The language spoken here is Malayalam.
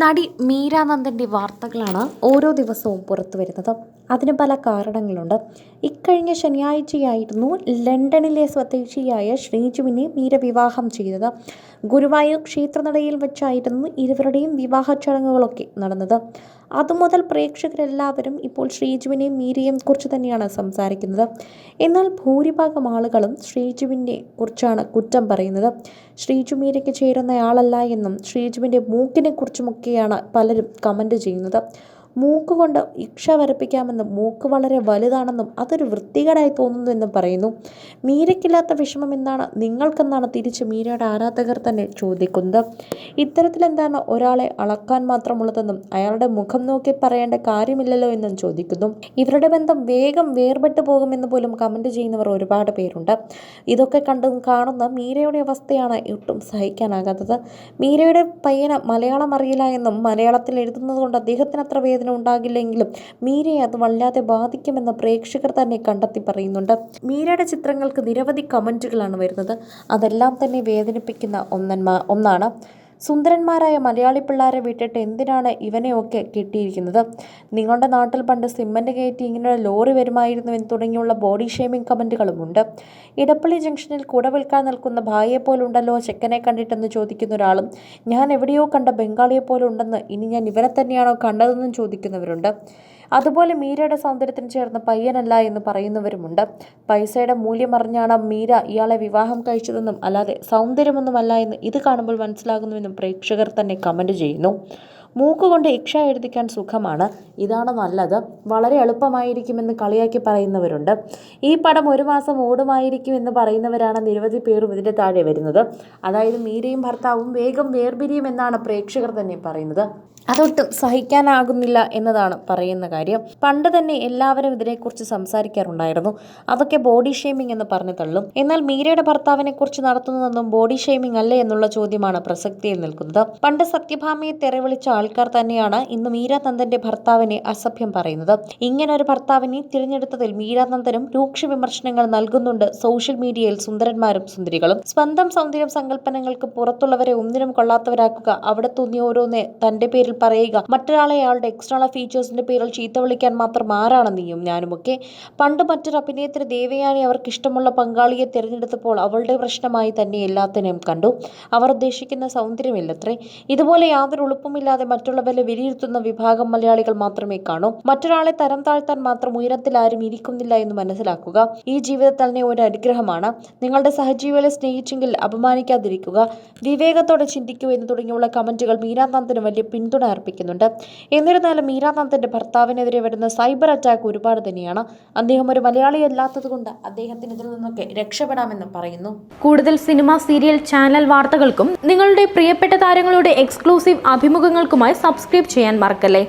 നടി മീരാനന്ദന്റെ വാർത്തകളാണ് ഓരോ ദിവസവും പുറത്തു വരുന്നത് അതിന് പല കാരണങ്ങളുണ്ട്. ഇക്കഴിഞ്ഞ ശനിയാഴ്ചയായിരുന്നു ലണ്ടനിലെ സ്വദേശിയായ ശ്രീജുവിനെ മീര വിവാഹം ചെയ്തത്. ഗുരുവായൂർ ക്ഷേത്രനടയിൽ വെച്ചായിരുന്നു ഇരുവരുടെയും വിവാഹ ചടങ്ങുകളൊക്കെ നടന്നത്. അതുമുതൽ പ്രേക്ഷകരെല്ലാവരും ഇപ്പോൾ ശ്രീജുവിനെയും മീരയെയും കുറിച്ച് തന്നെയാണ് സംസാരിക്കുന്നത്. എന്നാൽ ഭൂരിഭാഗം ആളുകളും ശ്രീജുവിനെ കുറിച്ചാണ് കുറ്റം പറയുന്നത്. ശ്രീജു മീരയ്ക്ക് ചേരുന്നയാളല്ല എന്നും ശ്രീജുവിന്റെ മൂക്കിനെ കുറിച്ചുമൊക്കെയാണ് പലരും കമന്റ് ചെയ്യുന്നത്. മൂക്ക് കൊണ്ട് ഇക്ഷ വരപ്പിക്കാമെന്നും മൂക്ക് വളരെ വലുതാണെന്നും അതൊരു വൃത്തികേടായി തോന്നുന്നു എന്നും പറയുന്നു. മീരയ്ക്കില്ലാത്ത വിഷമം എന്താണ് നിങ്ങൾക്കെന്നാണ് തിരിച്ച് മീരയുടെ ആരാധകർ തന്നെ ചോദിക്കുന്നത്. ഇത്തരത്തിലെന്താണ് ഒരാളെ അളക്കാൻ മാത്രമുള്ളതെന്നും അയാളുടെ മുഖം നോക്കി പറയേണ്ട കാര്യമില്ലല്ലോ എന്നും ചോദിക്കുന്നു. ഇവരുടെ ബന്ധം വേഗം വേർപെട്ടു പോകുമെന്ന് പോലും കമന്റ് ചെയ്യുന്നവർ ഒരുപാട് പേരുണ്ട്. ഇതൊക്കെ കണ്ടും കാണുന്ന മീരയുടെ അവസ്ഥയാണ് ഒട്ടും സഹിക്കാനാകാത്തത്. മീരയുടെ പയ്യന് മലയാളം അറിയില്ല എന്നും മലയാളത്തിൽ എഴുതുന്നത് കൊണ്ട് അദ്ദേഹത്തിന് അത്ര വേദന ഉണ്ടാകില്ലെങ്കിലും മീരയെ അത് വല്ലാതെ ബാധിക്കുമെന്ന് പ്രേക്ഷകർ തന്നെ കണ്ടെത്തി പറയുന്നുണ്ട്. മീരയുടെ ചിത്രങ്ങൾക്ക് നിരവധി കമന്റുകളാണ് വരുന്നത്. അതെല്ലാം തന്നെ വേദനിപ്പിക്കുന്ന ഒന്നന്മ ഒന്നാണ്. സുന്ദരന്മാരായ മലയാളി പിള്ളേരെ വിട്ടിട്ട് എന്തിനാണ് ഇവനെയൊക്കെ കിട്ടിയിരിക്കുന്നത്? നിങ്ങളുടെ നാട്ടിൽ പണ്ട് സിമ്മന്റ് കയറ്റി ഇങ്ങനെ ലോറി വരുമായിരുന്നു എന്ന് തുടങ്ങിയുള്ള ബോഡി ഷേമിംഗ് കമന്റുകളുമുണ്ട് ഇടപ്പള്ളി ജംഗ്ഷനിൽ കുട വിൽക്കാൻ നിൽക്കുന്ന ഭായിയെ പോലുണ്ടല്ലോ ചെക്കനെ കണ്ടിട്ടെന്ന് ചോദിക്കുന്ന ഒരാളും ഞാൻ എവിടെയോ കണ്ട ബംഗാളിയെ പോലെ ഉണ്ടെന്ന് ഇനി ഞാൻ ഇവനെ തന്നെയാണോ കണ്ടതെന്നും ചോദിക്കുന്നവരുണ്ട്. അതുപോലെ മീരയുടെ സൗന്ദര്യത്തിന് ചേർന്ന പയ്യനല്ല എന്ന് പറയുന്നവരുമുണ്ട്. പൈസയുടെ മൂല്യം അറിഞ്ഞാണ് മീര ഇയാളെ വിവാഹം കഴിച്ചതെന്നും അല്ലാതെ സൗന്ദര്യമൊന്നുമല്ല എന്ന് ഇത് കാണുമ്പോൾ മനസ്സിലാകുന്നുവെന്നും പ്രേക്ഷകർ തന്നെ കമന്റ് ചെയ്യുന്നു. മൂക്കുകൊണ്ട് ഇക്ഷ എഴുതിക്കാൻ സുഖമാണ്. ഇതാണ് നല്ലത്. വളരെ എളുപ്പമായിരിക്കുമെന്ന് കളിയാക്കി പറയുന്നവരുണ്ട്. ഈ പടം ഒരു മാസം ഓടുമായിരിക്കും എന്ന് പറയുന്നവരാണ് നിരവധി പേരും ഇതിന്റെ താഴെ വരുന്നത്. അതായത് മീരയും ഭർത്താവും വേഗം വേർപിരിയുമെന്നാണ് പ്രേക്ഷകർ തന്നെ പറയുന്നത്. അതൊട്ടും സഹിക്കാനാകുന്നില്ല എന്നതാണ് പറയുന്ന കാര്യം. പണ്ട് തന്നെ എല്ലാവരും ഇതിനെക്കുറിച്ച് സംസാരിക്കാറുണ്ടായിരുന്നു. അതൊക്കെ ബോഡി ഷേമിംഗ് എന്ന് പറഞ്ഞു തള്ളും. എന്നാൽ മീരയുടെ ഭർത്താവിനെ കുറിച്ച് നടത്തുന്നതൊന്നും ബോഡി ഷേമിംഗ് അല്ല എന്നുള്ള ചോദ്യമാണ് പ്രസക്തിയിൽ നിൽക്കുന്നത്. പണ്ട് സത്യഭാമയെ തെരവിളിച്ച ആൾക്കാർ തന്നെയാണ് ഇന്ന് മീരാനന്ദന്റെ ഭർത്താവിനെ അസഭ്യം പറയുന്നത്. ഇങ്ങനെ ഒരു ഭർത്താവിനെ തിരഞ്ഞെടുത്തതിൽ മീരാനന്ദനും രൂക്ഷ വിമർശനങ്ങൾ നൽകുന്നുണ്ട് സോഷ്യൽ മീഡിയയിൽ സുന്ദരന്മാരും സുന്ദരികളും. സ്വന്തം സൗന്ദര്യം സങ്കല്പനങ്ങൾക്ക് പുറത്തുള്ളവരെ ഒന്നിനും കൊള്ളാത്തവരാക്കുക അവിടെ തോന്നിയ ഓരോന്നെ തന്റെ പേരിൽ പറയുക. മറ്റൊരാളെ അയാളുടെ എക്സ്റ്റേണൽ ഫീച്ചേഴ്സിന്റെ പേരിൽ ചീത്ത വിളിക്കാൻ മാത്രം ആരാണ് നീയും ഞാനുമൊക്കെ? പണ്ട് മറ്റൊരു അഭിനേത്രി ദേവയാനി അവർക്ക് ഇഷ്ടമുള്ള പങ്കാളിയെ തിരഞ്ഞെടുത്തപ്പോൾ അവളുടെ പ്രശ്നമായി തന്നെ എല്ലാത്തിനെയും കണ്ടു. അവർ ഉദ്ദേശിക്കുന്ന സൗന്ദര്യമില്ലത്രേ. ഇതുപോലെ യാതൊരു ഉളുപ്പുമില്ലാതെ മറ്റുള്ളവരെ വിലയിരുത്തുന്ന വിഭാഗം മലയാളികൾ മാത്രമേ കാണൂ. മറ്റൊരാളെ തരം താഴ്ത്താൻ മാത്രം ഉയരത്തിൽ ആരും ഇരിക്കുന്നില്ല എന്ന് മനസ്സിലാക്കുക ഈ ജീവിതത്തിൽ തന്നെ ഒരു അനുഗ്രഹമാണ്. നിങ്ങളുടെ സഹജീവികളെ സ്നേഹിച്ചെങ്കിൽ അപമാനിക്കാതിരിക്കുക. വിവേകത്തോടെ ചിന്തിക്കൂ എന്ന് തുടങ്ങിയുള്ള കമന്റുകൾ മീരാനന്ദന് വലിയ പിന്തുണ അർപ്പിക്കുന്നുണ്ട്. എന്നിരുന്നാലും മീരാനന്ദന്റെ ഭർത്താവിനെതിരെ വരുന്ന സൈബർ അറ്റാക്ക് ഒരുപാട് തന്നെയാണ്. അദ്ദേഹം ഒരു മലയാളി അല്ലാത്തതുകൊണ്ട് അദ്ദേഹത്തിന് ഇതിൽ നിന്നൊക്കെ രക്ഷപ്പെടാമെന്ന് പറയുന്നു. കൂടുതൽ സിനിമ സീരിയൽ ചാനൽ വാർത്തകൾക്കും നിങ്ങളുടെ പ്രിയപ്പെട്ട താരങ്ങളുടെ എക്സ്ക്ലൂസീവ് അഭിമുഖങ്ങൾക്കുമായി സബ്സ്ക്രൈബ് ചെയ്യാൻ മറക്കല്ലേ?